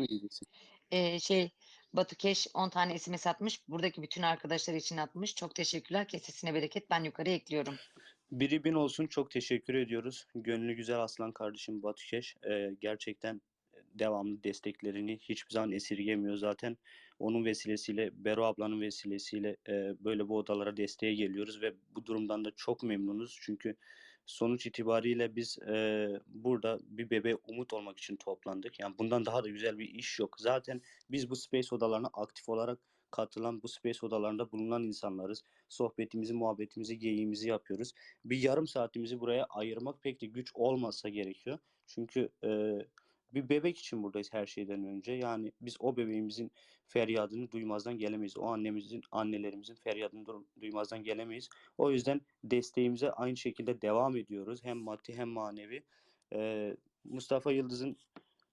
mi diyeceksin? Ee, şey Batu Keş 10 tane SMS atmış. Buradaki bütün arkadaşlar için atmış. Çok teşekkürler. Kesesine bereket. Ben yukarı ekliyorum. Biri bin olsun çok teşekkür ediyoruz. Gönlü güzel aslan kardeşim Batükeş. Ee, gerçekten devamlı desteklerini hiçbir zaman esirgemiyor. Zaten onun vesilesiyle, Bero ablanın vesilesiyle e, böyle bu odalara desteğe geliyoruz ve bu durumdan da çok memnunuz. Çünkü sonuç itibariyle biz e, burada bir bebeğe umut olmak için toplandık. Yani bundan daha da güzel bir iş yok. Zaten biz bu space odalarına aktif olarak katılan, bu space odalarında bulunan insanlarız. Sohbetimizi, muhabbetimizi, geyiğimizi yapıyoruz. Bir yarım saatimizi buraya ayırmak pek de güç olmasa gerekiyor. Çünkü e, bir bebek için buradayız her şeyden önce. Yani biz o bebeğimizin feryadını duymazdan gelemeyiz. O annemizin, annelerimizin feryadını du- duymazdan gelemeyiz. O yüzden desteğimize aynı şekilde devam ediyoruz. Hem maddi hem manevi. Ee, Mustafa Yıldız'ın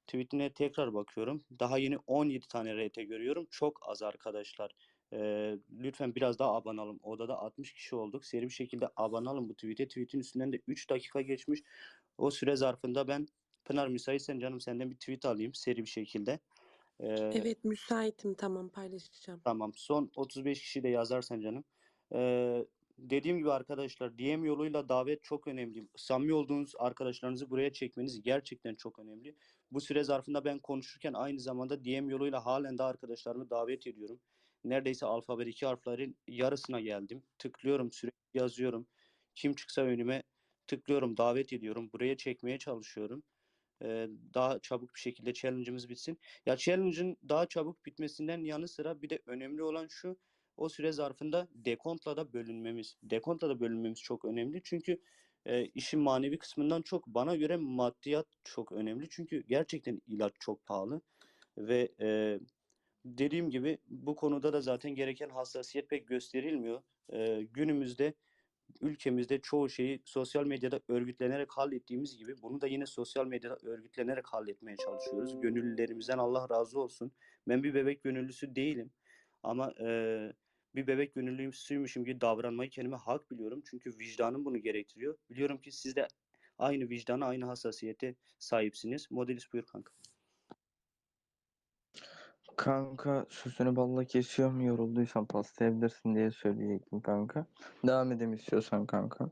tweetine tekrar bakıyorum. Daha yeni 17 tane RT görüyorum. Çok az arkadaşlar. Ee, lütfen biraz daha abone. Odada 60 kişi olduk. Seri bir şekilde abone bu tweet'e. Tweet'in üstünden de 3 dakika geçmiş. O süre zarfında ben Pınar müsaitsen canım senden bir tweet alayım seri bir şekilde. Ee, Evet müsaitim tamam paylaşacağım. Tamam. Son 35 kişi de yazarsan canım. Ee, dediğim gibi arkadaşlar DM yoluyla davet çok önemli. Samimi olduğunuz arkadaşlarınızı buraya çekmeniz gerçekten çok önemli. Bu süre zarfında ben konuşurken aynı zamanda DM yoluyla halen de arkadaşlarımı davet ediyorum. Neredeyse alfabedeki harflerin yarısına geldim. Tıklıyorum sürekli yazıyorum. Kim çıksa önüme tıklıyorum, davet ediyorum. Buraya çekmeye çalışıyorum. Daha çabuk bir şekilde challenge'ımız bitsin. Ya challenge'ın daha çabuk bitmesinden yanı sıra bir de önemli olan şu o süre zarfında dekontla da bölünmemiz. Dekontla da bölünmemiz çok önemli. Çünkü e, işin manevi kısmından çok bana göre maddiyat çok önemli. Çünkü gerçekten ilaç çok pahalı ve e, dediğim gibi bu konuda da zaten gereken hassasiyet pek gösterilmiyor. E, günümüzde ülkemizde çoğu şeyi sosyal medyada örgütlenerek hallettiğimiz gibi bunu da yine sosyal medyada örgütlenerek halletmeye çalışıyoruz. Gönüllülerimizden Allah razı olsun. Ben bir bebek gönüllüsü değilim ama e, bir bebek gönüllüsüymüşüm gibi davranmayı kendime hak biliyorum. Çünkü vicdanım bunu gerektiriyor. Biliyorum ki siz de aynı vicdana, aynı hassasiyete sahipsiniz. Modelis buyur kanka. Kanka sözünü balla kesiyorum yorulduysan paslayabilirsin diye söyleyecektim kanka. Devam edeyim istiyorsan kanka.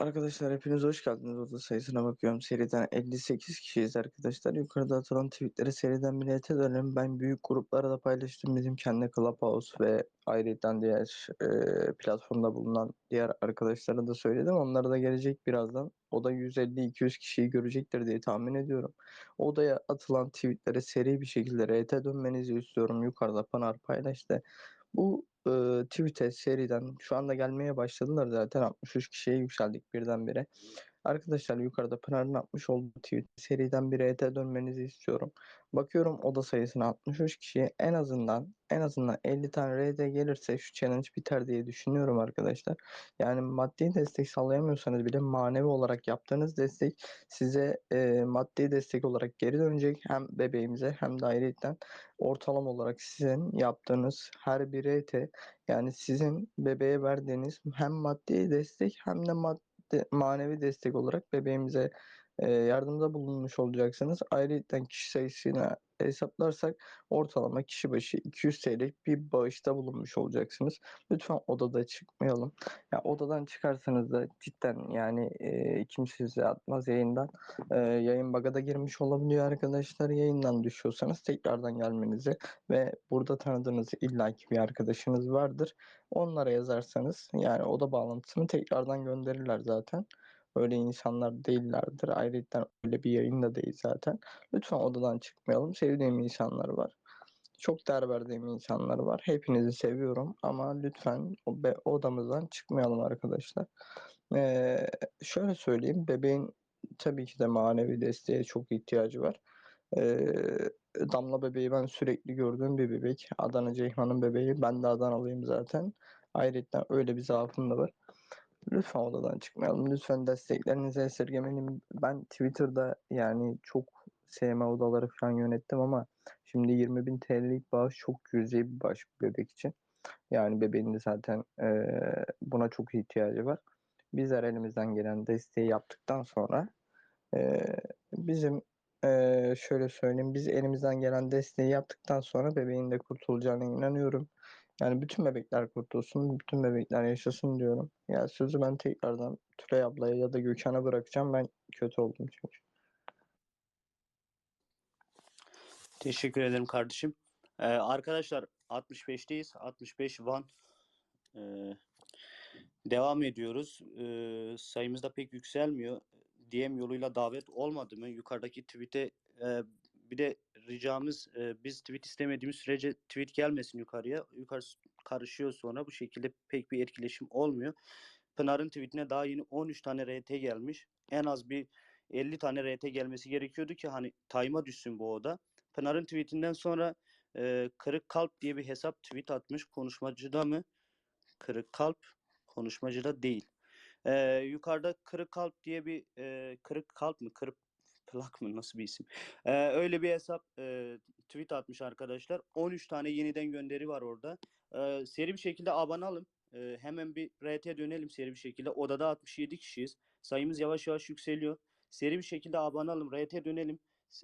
Arkadaşlar hepiniz hoş geldiniz. Oda sayısına bakıyorum. Seriden 58 kişiyiz arkadaşlar. Yukarıda atılan tweetleri seriden bir nete dönelim. Ben büyük gruplara da paylaştım. Bizim kendi Clubhouse ve ayrıca diğer e, platformda bulunan diğer arkadaşlara da söyledim. Onlara da gelecek birazdan. O da 150-200 kişiyi görecektir diye tahmin ediyorum. Odaya atılan tweetlere seri bir şekilde RT dönmenizi istiyorum. Yukarıda Pınar paylaştı. Bu e, tweet'e seriden şu anda gelmeye başladılar zaten 63 kişiye yükseldik birdenbire. Arkadaşlar yukarıda Pınar'ın atmış olduğu tweet seriden bir RT dönmenizi istiyorum. Bakıyorum oda sayısına 63 kişiye en azından en azından 50 tane RT gelirse şu challenge biter diye düşünüyorum arkadaşlar. Yani maddi destek sağlayamıyorsanız bile manevi olarak yaptığınız destek size e, maddi destek olarak geri dönecek. Hem bebeğimize hem de ayrıca ortalama olarak sizin yaptığınız her bir RT yani sizin bebeğe verdiğiniz hem maddi destek hem de maddi manevi destek olarak bebeğimize yardımda bulunmuş olacaksınız. Ayrıca kişi sayısıyla hesaplarsak ortalama kişi başı 200 TL'lik bir bağışta bulunmuş olacaksınız. Lütfen odada çıkmayalım. Ya odadan çıkarsanız da cidden yani e, kimse size atmaz yayından. E, yayın bagada girmiş olabiliyor arkadaşlar. Yayından düşüyorsanız tekrardan gelmenizi ve burada tanıdığınız illaki bir arkadaşınız vardır. Onlara yazarsanız yani oda bağlantısını tekrardan gönderirler zaten. Öyle insanlar değillerdir. Ayrıca öyle bir yayın da değil zaten. Lütfen odadan çıkmayalım. Sevdiğim insanlar var. Çok değer verdiğim insanlar var. Hepinizi seviyorum ama lütfen odamızdan çıkmayalım arkadaşlar. Ee, şöyle söyleyeyim. Bebeğin tabii ki de manevi desteğe çok ihtiyacı var. Ee, Damla bebeği ben sürekli gördüğüm bir bebek. Adana Ceyhan'ın bebeği. Ben de Adanalıyım zaten. Ayrıca öyle bir zaafım da var. Lütfen odadan çıkmayalım. Lütfen desteklerinizi esirgemeyin. Ben Twitter'da yani çok SM odaları falan yönettim ama şimdi 20 bin TL'lik bağış çok cüzi bir bağış bebek için. Yani bebeğin de zaten eee, buna çok ihtiyacı var. Bizler elimizden gelen desteği yaptıktan sonra eee, bizim Ee, şöyle söyleyeyim. Biz elimizden gelen desteği yaptıktan sonra bebeğin de kurtulacağına inanıyorum. Yani bütün bebekler kurtulsun, bütün bebekler yaşasın diyorum. Ya sözü ben tekrardan Tülay ablaya ya da Gökhan'a bırakacağım. Ben kötü oldum çünkü. Teşekkür ederim kardeşim. Ee, arkadaşlar 65'teyiz. 65 Van. Ee, devam ediyoruz. Ee, sayımız da pek yükselmiyor. DM yoluyla davet olmadı mı? Yukarıdaki tweet'e e, bir de ricamız e, biz tweet istemediğimiz sürece tweet gelmesin yukarıya. Yukarı karışıyor sonra bu şekilde pek bir etkileşim olmuyor. Pınar'ın tweetine daha yeni 13 tane RT gelmiş. En az bir 50 tane RT gelmesi gerekiyordu ki hani time'a düşsün bu oda. Pınar'ın tweetinden sonra e, Kırık Kalp diye bir hesap tweet atmış. Konuşmacıda mı? Kırık Kalp konuşmacıda değil. E, yukarıda Kırık Kalp diye bir e, Kırık Kalp mı? Kırık Plak mı? Nasıl bir isim? E, öyle bir hesap e, tweet atmış arkadaşlar. 13 tane yeniden gönderi var orada. E, seri bir şekilde abanalım. E, hemen bir RT dönelim seri bir şekilde. Odada 67 kişiyiz. Sayımız yavaş yavaş yükseliyor. Seri bir şekilde abanalım. RT dönelim.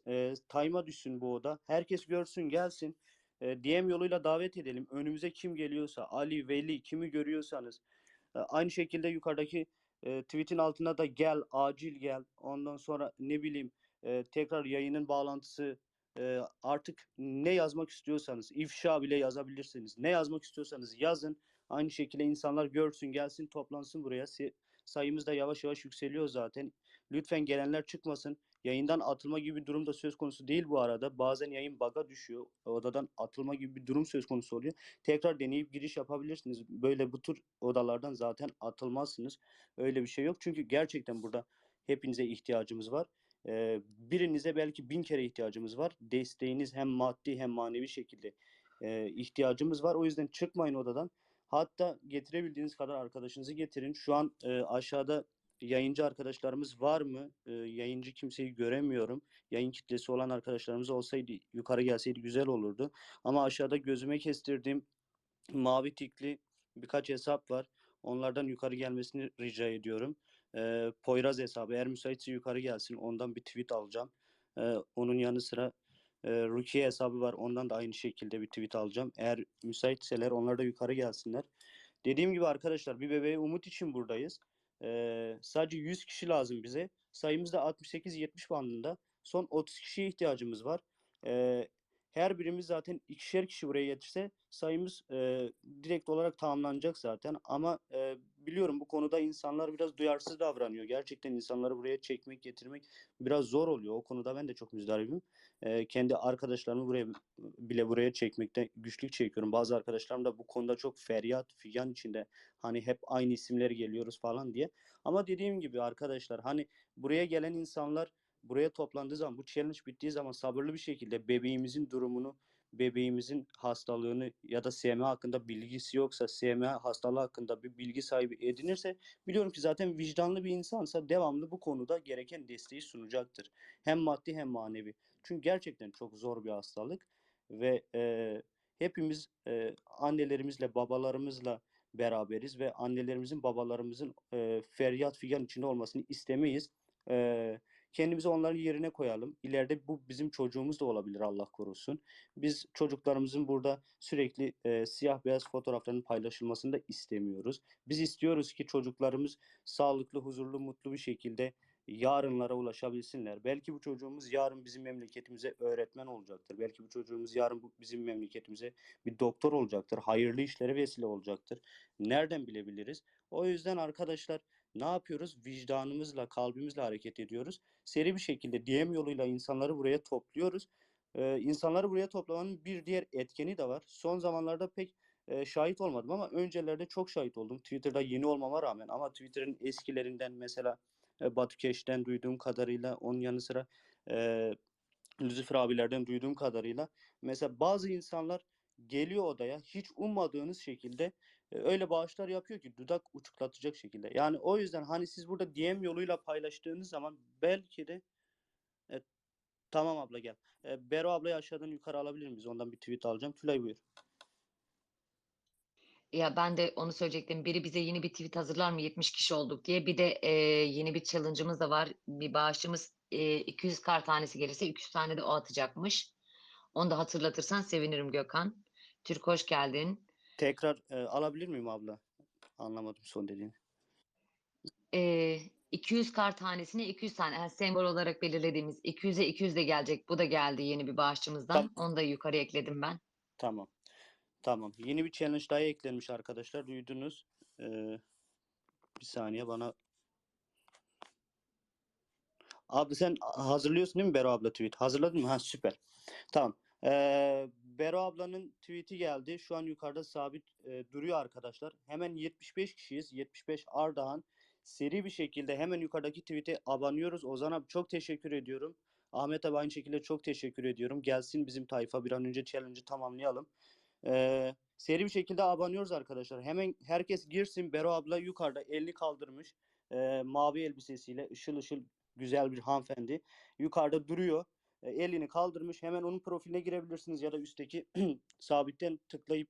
E, time'a düşsün bu oda. Herkes görsün gelsin. E, DM yoluyla davet edelim. Önümüze kim geliyorsa Ali, Veli kimi görüyorsanız. E, aynı şekilde yukarıdaki e, tweet'in altına da gel, acil gel. Ondan sonra ne bileyim e, tekrar yayının bağlantısı e, artık ne yazmak istiyorsanız ifşa bile yazabilirsiniz. Ne yazmak istiyorsanız yazın. Aynı şekilde insanlar görsün, gelsin, toplansın buraya. Sayımız da yavaş yavaş yükseliyor zaten. Lütfen gelenler çıkmasın. Yayından atılma gibi bir durum da söz konusu değil bu arada. Bazen yayın baga düşüyor. Odadan atılma gibi bir durum söz konusu oluyor. Tekrar deneyip giriş yapabilirsiniz. Böyle bu tür odalardan zaten atılmazsınız. Öyle bir şey yok. Çünkü gerçekten burada hepinize ihtiyacımız var. Ee, birinize belki bin kere ihtiyacımız var. Desteğiniz hem maddi hem manevi şekilde e, ihtiyacımız var. O yüzden çıkmayın odadan. Hatta getirebildiğiniz kadar arkadaşınızı getirin. Şu an e, aşağıda yayıncı arkadaşlarımız var mı? E, yayıncı kimseyi göremiyorum. Yayın kitlesi olan arkadaşlarımız olsaydı yukarı gelseydi güzel olurdu. Ama aşağıda gözüme kestirdiğim mavi tikli birkaç hesap var. Onlardan yukarı gelmesini rica ediyorum. E, Poyraz hesabı eğer müsaitse yukarı gelsin. Ondan bir tweet alacağım. E, onun yanı sıra e, Rukiye hesabı var. Ondan da aynı şekilde bir tweet alacağım. Eğer müsaitseler onlar da yukarı gelsinler. Dediğim gibi arkadaşlar bir bebeğe umut için buradayız. Sadece 100 kişi lazım bize. Sayımız da 68-70 bandında. Son 30 kişiye ihtiyacımız var. Her birimiz zaten ikişer kişi buraya yetişse sayımız e, direkt olarak tamamlanacak zaten. Ama e, biliyorum bu konuda insanlar biraz duyarsız davranıyor. Gerçekten insanları buraya çekmek, getirmek biraz zor oluyor. O konuda ben de çok müzdaribim. E, kendi arkadaşlarımı buraya bile buraya çekmekte güçlük çekiyorum. Bazı arkadaşlarım da bu konuda çok feryat figan içinde. Hani hep aynı isimleri geliyoruz falan diye. Ama dediğim gibi arkadaşlar hani buraya gelen insanlar buraya toplandığı zaman bu challenge bittiği zaman sabırlı bir şekilde bebeğimizin durumunu bebeğimizin hastalığını ya da SMA hakkında bilgisi yoksa SMA hastalığı hakkında bir bilgi sahibi edinirse biliyorum ki zaten vicdanlı bir insansa devamlı bu konuda gereken desteği sunacaktır. Hem maddi hem manevi. Çünkü gerçekten çok zor bir hastalık ve e, hepimiz e, annelerimizle babalarımızla beraberiz ve annelerimizin babalarımızın e, feryat figan içinde olmasını istemeyiz. E, kendimizi onların yerine koyalım. İleride bu bizim çocuğumuz da olabilir Allah korusun. Biz çocuklarımızın burada sürekli e, siyah beyaz fotoğraflarının paylaşılmasını da istemiyoruz. Biz istiyoruz ki çocuklarımız sağlıklı, huzurlu, mutlu bir şekilde yarınlara ulaşabilsinler. Belki bu çocuğumuz yarın bizim memleketimize öğretmen olacaktır. Belki bu çocuğumuz yarın bu bizim memleketimize bir doktor olacaktır. Hayırlı işlere vesile olacaktır. Nereden bilebiliriz? O yüzden arkadaşlar ne yapıyoruz? Vicdanımızla, kalbimizle hareket ediyoruz. Seri bir şekilde DM yoluyla insanları buraya topluyoruz. Ee, insanları buraya toplamanın bir diğer etkeni de var. Son zamanlarda pek e, şahit olmadım ama öncelerde çok şahit oldum. Twitter'da yeni olmama rağmen ama Twitter'ın eskilerinden mesela e, Batu Keş'ten duyduğum kadarıyla onun yanı sıra e, Lucifer abilerden duyduğum kadarıyla mesela bazı insanlar geliyor odaya hiç ummadığınız şekilde öyle bağışlar yapıyor ki dudak uçuklatacak şekilde. Yani o yüzden hani siz burada DM yoluyla paylaştığınız zaman belki de e, tamam abla gel. E, Bero ablayı aşağıdan yukarı alabilir miyiz? Ondan bir tweet alacağım. Tülay buyur. Ya ben de onu söyleyecektim. Biri bize yeni bir tweet hazırlar mı 70 kişi olduk diye. Bir de e, yeni bir challenge'ımız da var. Bir bağışımız e, 200 kar tanesi gelirse 200 tane de o atacakmış. Onu da hatırlatırsan sevinirim Gökhan. Türk hoş geldin. Tekrar e, alabilir miyim abla? Anlamadım son dediğini. E, 200 kar tanesine 200 tane yani sembol olarak belirlediğimiz 200'e 200 de gelecek. Bu da geldi yeni bir bağışçımızdan. Tamam. Onu da yukarı ekledim ben. Tamam. Tamam. Yeni bir challenge daha eklenmiş arkadaşlar. Duydunuz. Ee, bir saniye bana. Abi sen hazırlıyorsun değil mi Bero abla tweet? Hazırladın mı? Ha süper. Tamam. Ee, Bero ablanın tweet'i geldi. Şu an yukarıda sabit e, duruyor arkadaşlar. Hemen 75 kişiyiz. 75 Ardahan. Seri bir şekilde hemen yukarıdaki tweet'e abanıyoruz. Ozan abi çok teşekkür ediyorum. Ahmet abi aynı şekilde çok teşekkür ediyorum. Gelsin bizim tayfa bir an önce challenge'ı tamamlayalım. Ee, seri bir şekilde abanıyoruz arkadaşlar. Hemen herkes girsin. Bero abla yukarıda elini kaldırmış. Ee, mavi elbisesiyle ışıl ışıl güzel bir hanımefendi. Yukarıda duruyor. Ee, elini kaldırmış. Hemen onun profiline girebilirsiniz ya da üstteki sabitten tıklayıp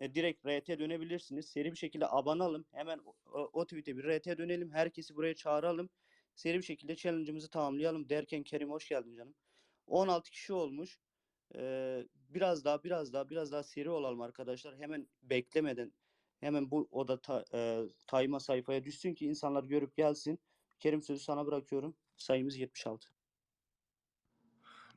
e, direkt RT dönebilirsiniz. Seri bir şekilde abanalım. Hemen o, o tweet'e bir RT dönelim. Herkesi buraya çağıralım. Seri bir şekilde challenge'ımızı tamamlayalım derken Kerim hoş geldin canım. 16 kişi olmuş. Ee, biraz daha biraz daha biraz daha seri olalım arkadaşlar. Hemen beklemeden hemen bu oda ta, e, tayma sayfaya düşsün ki insanlar görüp gelsin. Kerim sözü sana bırakıyorum. Sayımız 76.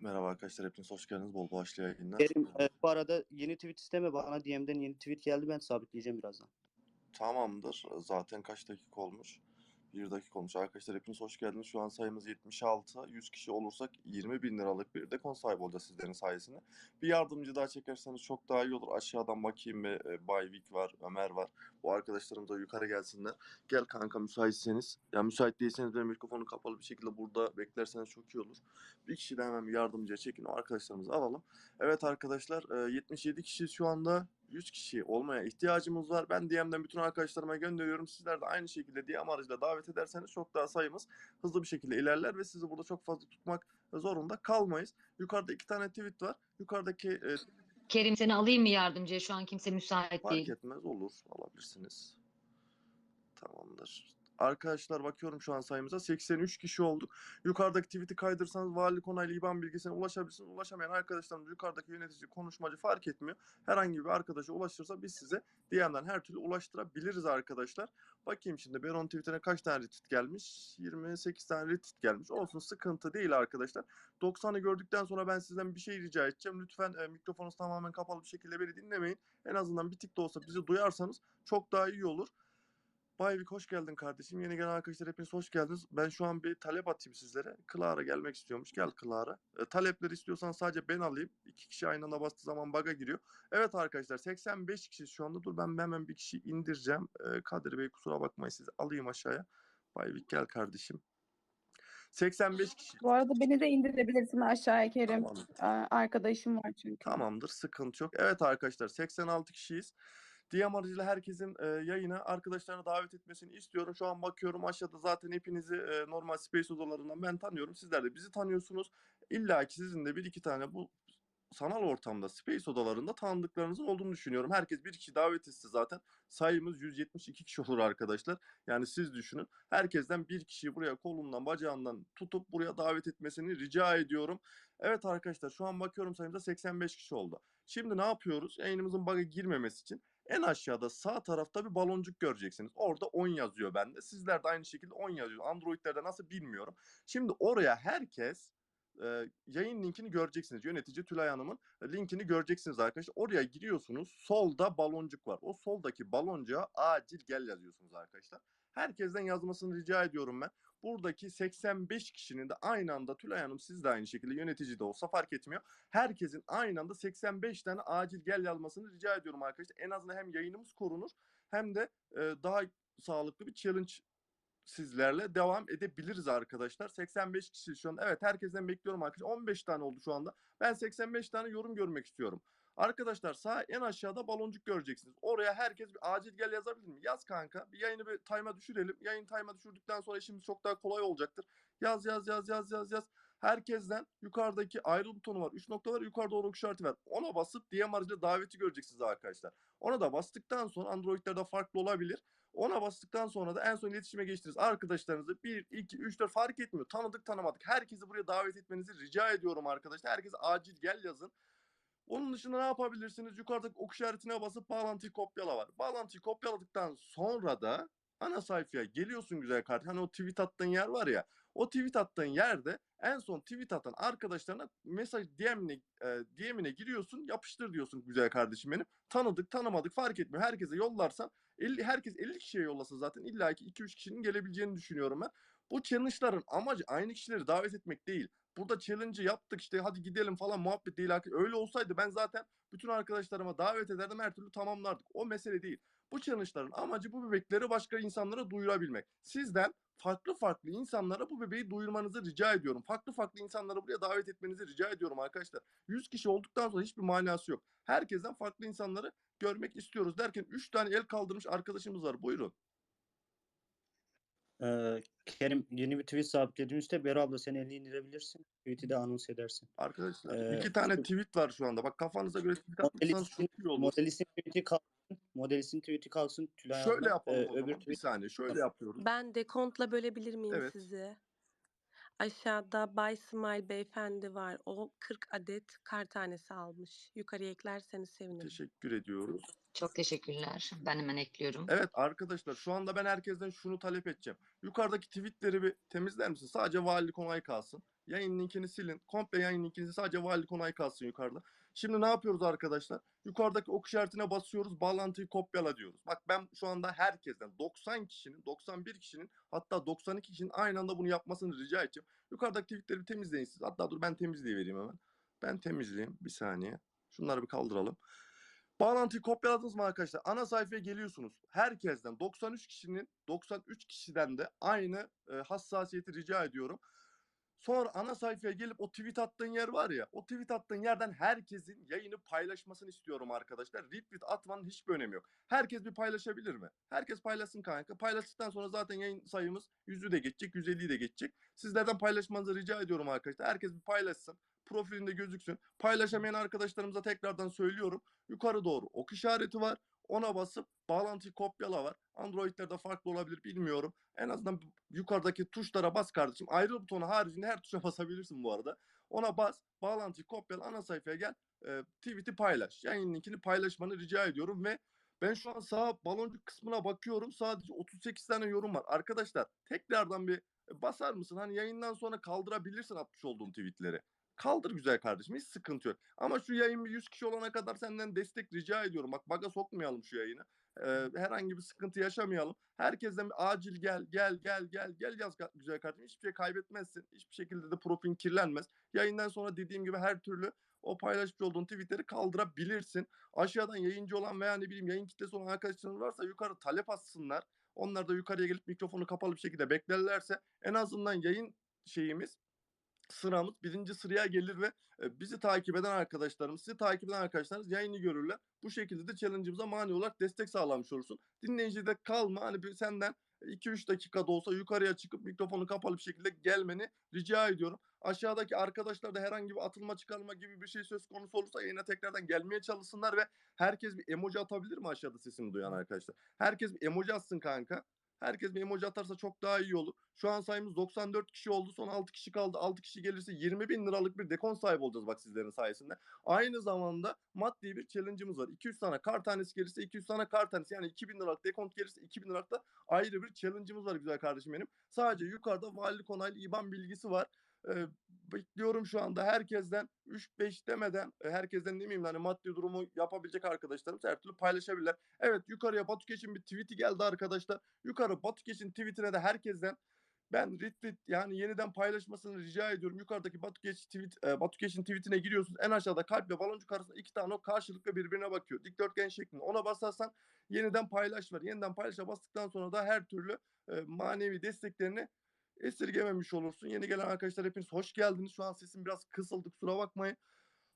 Merhaba arkadaşlar, hepiniz hoş geldiniz. Bol başlı yayınlar. Kerim e, bu arada yeni tweet isteme bana DM'den yeni tweet geldi ben sabitleyeceğim birazdan. Tamamdır. Zaten kaç dakika olmuş? Bir dakika olmuş. Arkadaşlar hepiniz hoş geldiniz. Şu an sayımız 76. 100 kişi olursak 20 bin liralık bir dekon sahibi olacağız sizlerin sayesinde. Bir yardımcı daha çekerseniz çok daha iyi olur. Aşağıdan bakayım ve e, Bayvik var, Ömer var. Bu arkadaşlarım da yukarı gelsinler. Gel kanka müsaitseniz. Ya müsait değilseniz benim mikrofonu kapalı bir şekilde burada beklerseniz çok iyi olur. Bir kişi de hemen bir yardımcıya çekin. O arkadaşlarımızı alalım. Evet arkadaşlar e, 77 kişi şu anda 100 kişi olmaya ihtiyacımız var. Ben DM'den bütün arkadaşlarıma gönderiyorum. Sizler de aynı şekilde DM aracıyla davet ederseniz çok daha sayımız hızlı bir şekilde ilerler ve sizi burada çok fazla tutmak zorunda kalmayız. Yukarıda iki tane tweet var. Yukarıdaki e, Kerim seni alayım mı yardımcıya? Şu an kimse müsait fark değil. etmez olur. Alabilirsiniz. Tamamdır. Arkadaşlar bakıyorum şu an sayımıza 83 kişi olduk. Yukarıdaki tweet'i kaydırsanız valilik onaylı IBAN bilgisine ulaşabilirsiniz. Ulaşamayan arkadaşlarımız yukarıdaki yönetici, konuşmacı fark etmiyor. Herhangi bir arkadaşa ulaşırsa biz size DM'den her türlü ulaştırabiliriz arkadaşlar. Bakayım şimdi Beron tweetine kaç tane retweet gelmiş? 28 tane retweet gelmiş. Olsun sıkıntı değil arkadaşlar. 90'ı gördükten sonra ben sizden bir şey rica edeceğim. Lütfen e, mikrofonunuz tamamen kapalı bir şekilde beni dinlemeyin. En azından bir tık da olsa bizi duyarsanız çok daha iyi olur. Bayvik hoş geldin kardeşim. Yeni gelen arkadaşlar hepiniz hoş geldiniz. Ben şu an bir talep atayım sizlere. Clara gelmek istiyormuş. Gel Clara. E, talepleri istiyorsan sadece ben alayım. İki kişi aynı anda bastığı zaman bug'a giriyor. Evet arkadaşlar 85 kişi şu anda. Dur ben hemen bir kişi indireceğim. E, Kadir Bey kusura bakmayın sizi alayım aşağıya. Bayvik gel kardeşim. 85 kişi. Bu arada beni de indirebilirsin aşağıya Kerim. Tamam. Aa, Arkadaşım var çünkü. Tamamdır sıkıntı yok. Evet arkadaşlar 86 kişiyiz. DM aracıyla herkesin e, yayına arkadaşlarına davet etmesini istiyorum. Şu an bakıyorum aşağıda zaten hepinizi e, normal Space odalarından ben tanıyorum. Sizler de bizi tanıyorsunuz. İlla ki sizin de bir iki tane bu sanal ortamda Space odalarında tanıdıklarınızın olduğunu düşünüyorum. Herkes bir kişi davet etse zaten sayımız 172 kişi olur arkadaşlar. Yani siz düşünün. Herkesten bir kişiyi buraya kolundan bacağından tutup buraya davet etmesini rica ediyorum. Evet arkadaşlar şu an bakıyorum sayımızda 85 kişi oldu. Şimdi ne yapıyoruz? Yayınımızın bug'a girmemesi için en aşağıda sağ tarafta bir baloncuk göreceksiniz. Orada 10 yazıyor bende. Sizler de aynı şekilde 10 yazıyor. Android'lerde nasıl bilmiyorum. Şimdi oraya herkes e, yayın linkini göreceksiniz. Yönetici Tülay Hanım'ın linkini göreceksiniz arkadaşlar. Oraya giriyorsunuz. Solda baloncuk var. O soldaki baloncuğa acil gel yazıyorsunuz arkadaşlar. Herkesten yazmasını rica ediyorum ben. Buradaki 85 kişinin de aynı anda Tülay Hanım siz de aynı şekilde yönetici de olsa fark etmiyor. Herkesin aynı anda 85 tane acil gel yazmasını rica ediyorum arkadaşlar. En azından hem yayınımız korunur hem de e, daha sağlıklı bir challenge sizlerle devam edebiliriz arkadaşlar. 85 kişi şu an. Evet herkesten bekliyorum arkadaşlar. 15 tane oldu şu anda. Ben 85 tane yorum görmek istiyorum. Arkadaşlar sağ en aşağıda baloncuk göreceksiniz. Oraya herkes bir acil gel yazabilir mi? Yaz kanka. Bir yayını bir time'a düşürelim. Yayın time'a düşürdükten sonra işimiz çok daha kolay olacaktır. Yaz yaz yaz yaz yaz yaz. Herkesten yukarıdaki ayrı butonu var. 3 nokta var. Yukarıda ok işareti var. Ona basıp DM aracıyla daveti göreceksiniz arkadaşlar. Ona da bastıktan sonra Android'lerde farklı olabilir. Ona bastıktan sonra da en son iletişime geçtiniz. Arkadaşlarınızı 1, 2, 3, 4 fark etmiyor. Tanıdık tanımadık. Herkesi buraya davet etmenizi rica ediyorum arkadaşlar. Herkes acil gel yazın. Onun dışında ne yapabilirsiniz? Yukarıdaki ok işaretine basıp bağlantıyı kopyala var. Bağlantıyı kopyaladıktan sonra da ana sayfaya geliyorsun güzel kardeşim. Hani o tweet attığın yer var ya. O tweet attığın yerde en son tweet atan arkadaşlarına mesaj DM'ine, e, DM'ine giriyorsun. Yapıştır diyorsun güzel kardeşim benim. Tanıdık tanımadık fark etmiyor. Herkese yollarsan 50, herkes 50 kişiye yollasa zaten illa ki 2-3 kişinin gelebileceğini düşünüyorum ben. Bu challenge'ların amacı aynı kişileri davet etmek değil. Burada challenge'ı yaptık işte hadi gidelim falan muhabbet değil. Öyle olsaydı ben zaten bütün arkadaşlarıma davet ederdim her türlü tamamlardık. O mesele değil. Bu challenge'ların amacı bu bebekleri başka insanlara duyurabilmek. Sizden farklı farklı insanlara bu bebeği duyurmanızı rica ediyorum. Farklı farklı insanları buraya davet etmenizi rica ediyorum arkadaşlar. 100 kişi olduktan sonra hiçbir manası yok. Herkesten farklı insanları görmek istiyoruz derken 3 tane el kaldırmış arkadaşımız var. Buyurun. Ee, Kerim yeni bir tweet sabitlediğimizde Bera abla sen elini indirebilirsin. Tweet'i de anons edersin. Arkadaşlar Ee, iki tane tweet var şu anda. Bak kafanıza göre tweet atmışsanız çok iyi olur. modelistin tweet'i kalsın. Modelistin tweet'i kalsın. Tülay Şöyle abla. yapalım Ee, o zaman. öbür Bir tweet saniye. Şöyle yapıyoruz. Ben dekontla bölebilir miyim Evet. sizi? Aşağıda Bay Smile beyefendi var. O 40 adet kar tanesi almış. Yukarıya eklerseniz sevinirim. Teşekkür ediyoruz. Çok teşekkürler. Ben hemen ekliyorum. Evet arkadaşlar şu anda ben herkesten şunu talep edeceğim. Yukarıdaki tweetleri bir temizler misin? Sadece valilik onay kalsın. Yayın linkini silin. Komple yayın linkinizi sadece valilik onay kalsın yukarıda. Şimdi ne yapıyoruz arkadaşlar? Yukarıdaki ok işaretine basıyoruz. Bağlantıyı kopyala diyoruz. Bak ben şu anda herkesten 90 kişinin, 91 kişinin hatta 92 kişinin aynı anda bunu yapmasını rica edeceğim. Yukarıdaki tweetleri bir temizleyin siz. Hatta dur ben temizleyivereyim hemen. Ben temizleyeyim. Bir saniye. Şunları bir kaldıralım. Bağlantıyı kopyaladınız mı arkadaşlar? Ana sayfaya geliyorsunuz. Herkesten 93 kişinin 93 kişiden de aynı e, hassasiyeti rica ediyorum. Sonra ana sayfaya gelip o tweet attığın yer var ya, o tweet attığın yerden herkesin yayını paylaşmasını istiyorum arkadaşlar. Retweet atmanın hiçbir önemi yok. Herkes bir paylaşabilir mi? Herkes paylaşsın kanka. Paylaştıktan sonra zaten yayın sayımız 100'ü de geçecek, 150'yi de geçecek. Sizlerden paylaşmanızı rica ediyorum arkadaşlar. Herkes bir paylaşsın. Profilinde gözüksün. Paylaşamayan arkadaşlarımıza tekrardan söylüyorum. Yukarı doğru ok işareti var. Ona basıp bağlantıyı kopyala var. Android'lerde farklı olabilir bilmiyorum. En azından yukarıdaki tuşlara bas kardeşim. Ayrı butonu haricinde her tuşa basabilirsin bu arada. Ona bas, bağlantıyı kopyala, ana sayfaya gel. E, tweet'i paylaş. Yayın linkini paylaşmanı rica ediyorum ve ben şu an sağ baloncuk kısmına bakıyorum. Sadece 38 tane yorum var. Arkadaşlar tekrardan bir e, basar mısın? Hani yayından sonra kaldırabilirsin atmış olduğum tweetleri. Kaldır güzel kardeşim hiç sıkıntı yok. Ama şu yayın bir 100 kişi olana kadar senden destek rica ediyorum. Bak baga sokmayalım şu yayını. Ee, herhangi bir sıkıntı yaşamayalım. Herkesten acil gel gel gel gel gel yaz güzel kardeşim. Hiçbir şey kaybetmezsin. Hiçbir şekilde de profilin kirlenmez. Yayından sonra dediğim gibi her türlü o paylaşmış olduğun tweetleri kaldırabilirsin. Aşağıdan yayıncı olan veya ne bileyim yayın kitlesi olan arkadaşların varsa yukarı talep atsınlar. Onlar da yukarıya gelip mikrofonu kapalı bir şekilde beklerlerse en azından yayın şeyimiz sıramız birinci sıraya gelir ve e, bizi takip eden arkadaşlarımız, sizi takip eden arkadaşlarımız yayını görürler. Bu şekilde de challenge'ımıza mani olarak destek sağlamış olursun. Dinleyicide kalma hani bir senden 2-3 dakikada olsa yukarıya çıkıp mikrofonu kapalı bir şekilde gelmeni rica ediyorum. Aşağıdaki arkadaşlar da herhangi bir atılma çıkarma gibi bir şey söz konusu olursa yayına tekrardan gelmeye çalışsınlar ve herkes bir emoji atabilir mi aşağıda sesimi duyan arkadaşlar? Herkes bir emoji atsın kanka. Herkes bir emoji atarsa çok daha iyi olur. Şu an sayımız 94 kişi oldu. Son 6 kişi kaldı. 6 kişi gelirse 20 bin liralık bir dekon sahibi olacağız bak sizlerin sayesinde. Aynı zamanda maddi bir challenge'ımız var. 200 tane kar tanesi gelirse 200 tane kar tanesi yani 2000 liralık dekont gelirse 2000 liralık da ayrı bir challenge'ımız var güzel kardeşim benim. Sadece yukarıda valilik onaylı IBAN bilgisi var. Ee, bekliyorum şu anda herkesten 3-5 demeden e, herkesten demeyeyim de hani maddi durumu yapabilecek arkadaşlarımız her türlü paylaşabilirler. Evet yukarıya Batukeş'in bir tweet'i geldi arkadaşlar. Yukarı Batukeş'in tweetine de herkesten ben retweet yani yeniden paylaşmasını rica ediyorum. Yukarıdaki Batukeş tweet, e, Batukeş'in tweetine giriyorsunuz. En aşağıda kalp ve baloncuk arasında iki tane o karşılıklı birbirine bakıyor. Dikdörtgen şeklinde. Ona basarsan yeniden paylaş var. Yeniden paylaşa bastıktan sonra da her türlü e, manevi desteklerini esirgememiş olursun. Yeni gelen arkadaşlar hepiniz hoş geldiniz. Şu an sesim biraz kısıldı kusura bakmayın.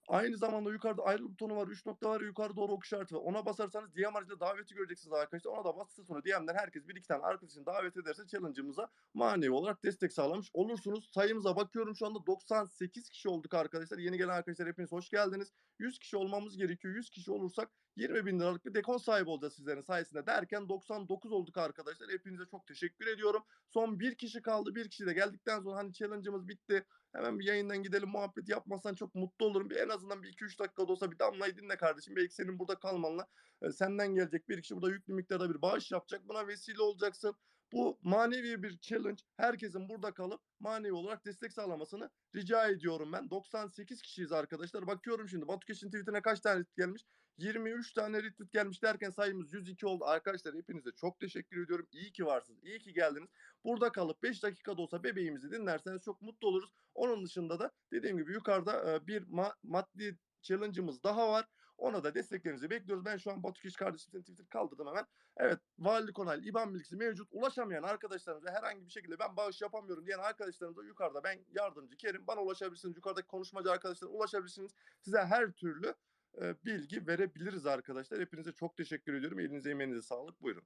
Aynı zamanda yukarıda ayrı butonu var. 3 nokta var. Yukarı doğru ok işareti var. Ona basarsanız DM aracıyla daveti göreceksiniz arkadaşlar. Ona da bastıktan sonra DM'den herkes bir iki tane arkadaşını davet ederse challenge'ımıza manevi olarak destek sağlamış olursunuz. Sayımıza bakıyorum şu anda 98 kişi olduk arkadaşlar. Yeni gelen arkadaşlar hepiniz hoş geldiniz. 100 kişi olmamız gerekiyor. 100 kişi olursak 20 bin liralık bir dekon sahibi olacağız sizlerin sayesinde derken 99 olduk arkadaşlar. Hepinize çok teşekkür ediyorum. Son bir kişi kaldı. Bir kişi de geldikten sonra hani challenge'ımız bitti. Hemen bir yayından gidelim muhabbet yapmazsan çok mutlu olurum. Bir en azından bir 2-3 dakika da olsa bir damlayı dinle kardeşim. Belki senin burada kalmanla e, senden gelecek bir kişi burada yüklü miktarda bir bağış yapacak. Buna vesile olacaksın. Bu manevi bir challenge. Herkesin burada kalıp manevi olarak destek sağlamasını rica ediyorum ben. 98 kişiyiz arkadaşlar. Bakıyorum şimdi Batu Keş'in tweetine kaç tane gelmiş? 23 tane retweet gelmiş derken sayımız 102 oldu. Arkadaşlar hepinize çok teşekkür ediyorum. İyi ki varsınız. İyi ki geldiniz. Burada kalıp 5 dakikada olsa bebeğimizi dinlerseniz çok mutlu oluruz. Onun dışında da dediğim gibi yukarıda e, bir ma- maddi challenge'ımız daha var. Ona da desteklerinizi bekliyoruz. Ben şu an Batu Keş kardeşimizin Twitter kaldırdım hemen. Evet valilik onaylı IBAN bilgisi mevcut. Ulaşamayan arkadaşlarımıza herhangi bir şekilde ben bağış yapamıyorum diyen arkadaşlarımıza yukarıda ben yardımcı Kerim. Bana ulaşabilirsiniz. Yukarıdaki konuşmacı arkadaşlara ulaşabilirsiniz. Size her türlü e, bilgi verebiliriz arkadaşlar. Hepinize çok teşekkür ediyorum. Elinize emeğinize sağlık. Buyurun.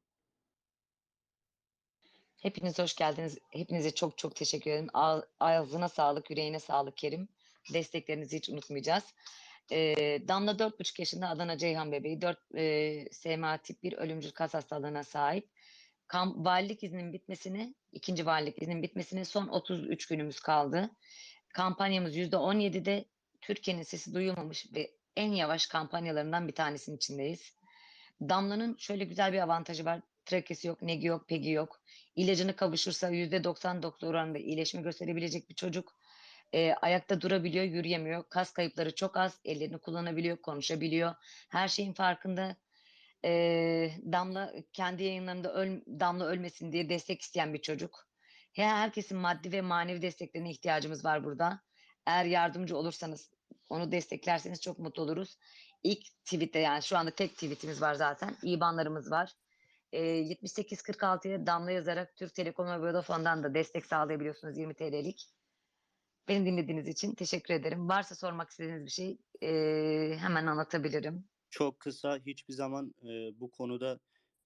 Hepiniz hoş geldiniz. Hepinize çok çok teşekkür ederim. Ağ- Ağzına sağlık, yüreğine sağlık Kerim. Desteklerinizi hiç unutmayacağız. Ee, Damla 4,5 yaşında Adana Ceyhan bebeği. 4 e, SMA tip 1 ölümcül kas hastalığına sahip. Kam, valilik izninin bitmesini, ikinci valilik izninin bitmesine son 33 günümüz kaldı. Kampanyamız %17'de Türkiye'nin sesi duyulmamış ve en yavaş kampanyalarından bir tanesinin içindeyiz. Damla'nın şöyle güzel bir avantajı var. Trakesi yok, negi yok, pegi yok. İlacını kavuşursa %90 doktor oranında iyileşme gösterebilecek bir çocuk. Ee, ayakta durabiliyor, yürüyemiyor. Kas kayıpları çok az. Ellerini kullanabiliyor, konuşabiliyor. Her şeyin farkında. Ee, Damla kendi yayınlarında öl, Damla ölmesin diye destek isteyen bir çocuk. He- Herkesin maddi ve manevi desteklerine ihtiyacımız var burada. Eğer yardımcı olursanız, onu desteklerseniz çok mutlu oluruz. İlk tweette yani şu anda tek tweetimiz var zaten. İbanlarımız var. Ee, 7846'ya damla yazarak Türk Telekom ve Vodafone'dan da destek sağlayabiliyorsunuz 20 TL'lik. Beni dinlediğiniz için teşekkür ederim. Varsa sormak istediğiniz bir şey ee, hemen anlatabilirim. Çok kısa hiçbir zaman e, bu konuda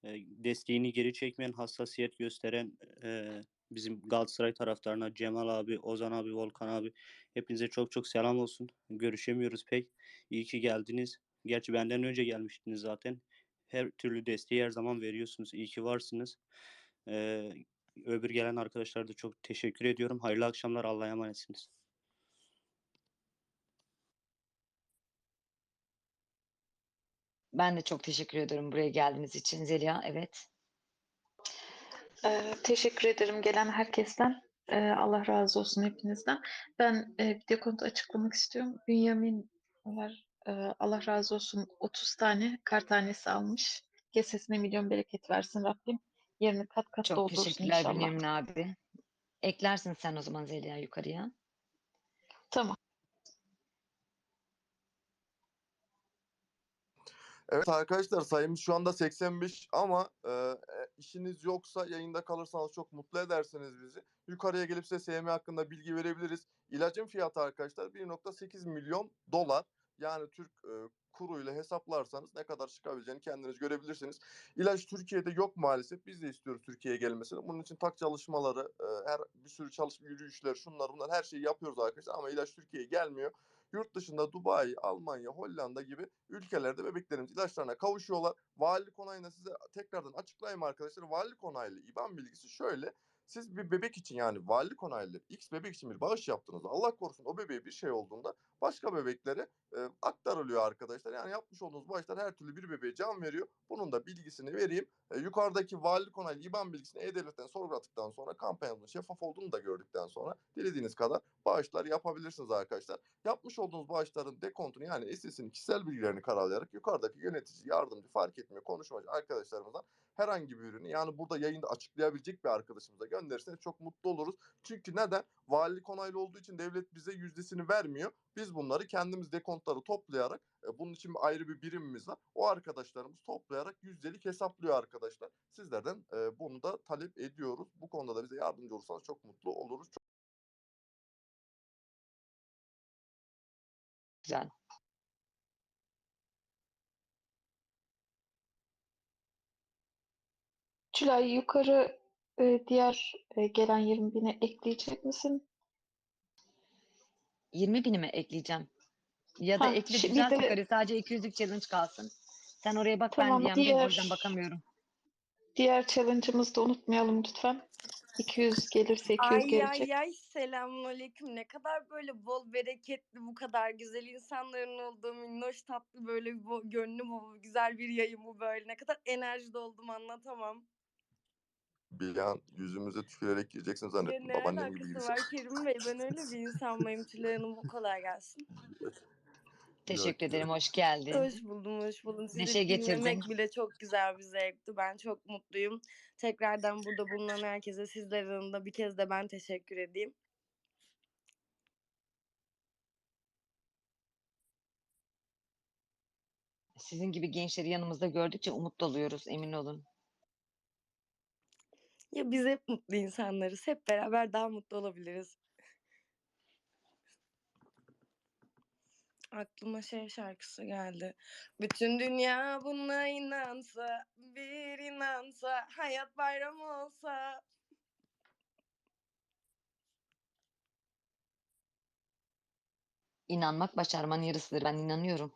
e, desteğini geri çekmeyen, hassasiyet gösteren e, bizim Galatasaray taraftarına Cemal abi, Ozan abi, Volkan abi hepinize çok çok selam olsun. Görüşemiyoruz pek. İyi ki geldiniz. Gerçi benden önce gelmiştiniz zaten. Her türlü desteği her zaman veriyorsunuz. İyi ki varsınız. E, öbür gelen arkadaşlara da çok teşekkür ediyorum. Hayırlı akşamlar. Allah'a emanetsiniz. Ben de çok teşekkür ediyorum buraya geldiğiniz için. Zeliha evet. Ee, teşekkür ederim gelen herkesten. Ee, Allah razı olsun hepinizden. Ben e, bir de konuda açıklamak istiyorum. Bünyamin var. Allah razı olsun 30 tane kar tanesi almış. Kesesine milyon bereket versin Rabbim. Yerini kat kat Çok doldursun teşekkürler inşallah. Bünyamin abi. Eklersin sen o zaman Zeliha yukarıya. Evet arkadaşlar sayımız şu anda 85 ama e, e, işiniz yoksa yayında kalırsanız çok mutlu edersiniz bizi. Yukarıya gelip size SM hakkında bilgi verebiliriz. İlacın fiyatı arkadaşlar 1.8 milyon dolar. Yani Türk e, kuruyla hesaplarsanız ne kadar çıkabileceğini kendiniz görebilirsiniz. İlaç Türkiye'de yok maalesef. Biz de istiyoruz Türkiye'ye gelmesini. Bunun için tak çalışmaları, e, her bir sürü çalışma yürüyüşler, şunlar bunlar her şeyi yapıyoruz arkadaşlar ama ilaç Türkiye'ye gelmiyor. Yurt dışında Dubai, Almanya, Hollanda gibi ülkelerde bebeklerimiz ilaçlarına kavuşuyorlar. Valilik onayını size tekrardan açıklayayım arkadaşlar. Valilik onaylı IBAN bilgisi şöyle. Siz bir bebek için yani valilik onaylı X bebek için bir bağış yaptığınızda Allah korusun o bebeğe bir şey olduğunda başka bebeklere e, aktarılıyor arkadaşlar. Yani yapmış olduğunuz bağışlar her türlü bir bebeğe can veriyor. Bunun da bilgisini vereyim. E, yukarıdaki valilik onaylı IBAN bilgisini E-Devlet'ten sorguladıktan sonra kampanyamızın şeffaf olduğunu da gördükten sonra dilediğiniz kadar bağışlar yapabilirsiniz arkadaşlar. Yapmış olduğunuz bağışların dekontunu yani SS'in kişisel bilgilerini karalayarak yukarıdaki yönetici, yardımcı fark etmiyor konuşmacı arkadaşlarımızdan herhangi bir ürünü yani burada yayında açıklayabilecek bir arkadaşımıza gönderirseniz çok mutlu oluruz. Çünkü neden? Valilik onaylı olduğu için devlet bize yüzdesini vermiyor. Biz bunları kendimiz dekontları toplayarak e, bunun için ayrı bir birimimiz var. O arkadaşlarımız toplayarak yüzdelik hesaplıyor arkadaşlar. Sizlerden e, bunu da talep ediyoruz. Bu konuda da bize yardımcı olursanız çok mutlu oluruz. güzel. Tülay yukarı e, diğer e, gelen 20 bine ekleyecek misin? 20 binime ekleyeceğim. Ya da Ha, ekle şimdi yukarı sadece 200'lük challenge kalsın. Sen oraya bak Tamam, ben diğer- diğer... bakamıyorum. Diğer challenge'ımızı da unutmayalım lütfen. 200 gelirse 200 Ay gelecek. ay ay selamünaleyküm. Ne kadar böyle bol bereketli bu kadar güzel insanların olduğu minnoş tatlı böyle bo- gönlü bol güzel bir yayın bu böyle. Ne kadar enerjide oldum anlatamam. Bir an yüzümüze tükürerek gireceksin Ya zannettim. ne Babaannem gibi gibisin. var Kerim Bey? Ben öyle bir insan mıyım? Tülay Hanım bu kolay gelsin. Teşekkür ederim hoş geldin. Hoş buldum, hoş buldum. Sizi Neşe getirdin. dinlemek bile çok güzel bir zevkti. Ben çok mutluyum. Tekrardan burada bulunan herkese sizlerin adına bir kez de ben teşekkür edeyim. Sizin gibi gençleri yanımızda gördükçe umut doluyoruz emin olun. Ya biz hep mutlu insanlarız. Hep beraber daha mutlu olabiliriz. Aklıma şey şarkısı geldi. Bütün dünya buna inansa, bir inansa, hayat bayram olsa. İnanmak başarmanın yarısıdır ben inanıyorum.